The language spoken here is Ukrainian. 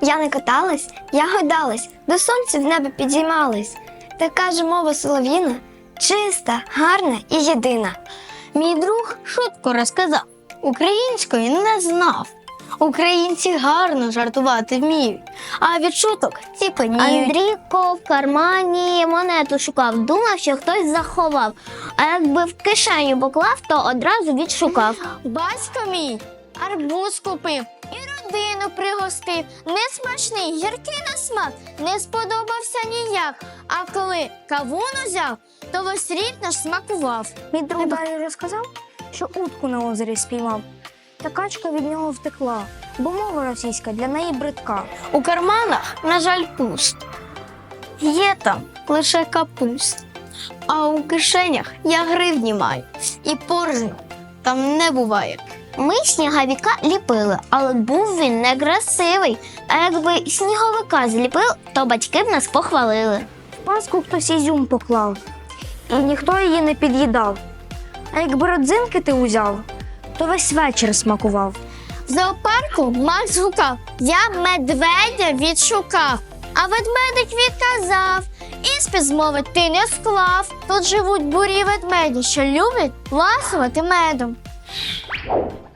Я не каталась, я гойдалась, до сонця в небо підіймалась. Така ж мова солов'їна, чиста, гарна і єдина. Мій друг шутку розказав, української не знав. Українці гарно жартувати вміють, а від шуток ціпаніють. Андрійко в кармані монету шукав, думав, що хтось заховав. А якби в кишеню поклав, то одразу відшукав. Батько мій арбуз купив і пригостив. Несмачний, гіркий на смак, не сподобався ніяк. А коли кавун узяв, то весь рік наш смакував. Мій друг далі розказав, що утку на озері спіймав. Та качка від нього втекла, бо мова російська для неї бридка. У карманах, на жаль, пуст. Є там лише капуст. А у кишенях я гривні маю, і порожньо там не буває. Ми сніговіка ліпили, але був він некрасивий. А якби сніговика зліпив, то батьки б нас похвалили. В паску хтось ізюм поклав, і ніхто її не під'їдав. А якби родзинки ти узяв, то весь вечір смакував. В зоопарку Макс гукав, я медведя відшукав. А ведмедик відказав, іспит змовить ти не склав. Тут живуть бурі ведмеді, що люблять ласувати медом. you.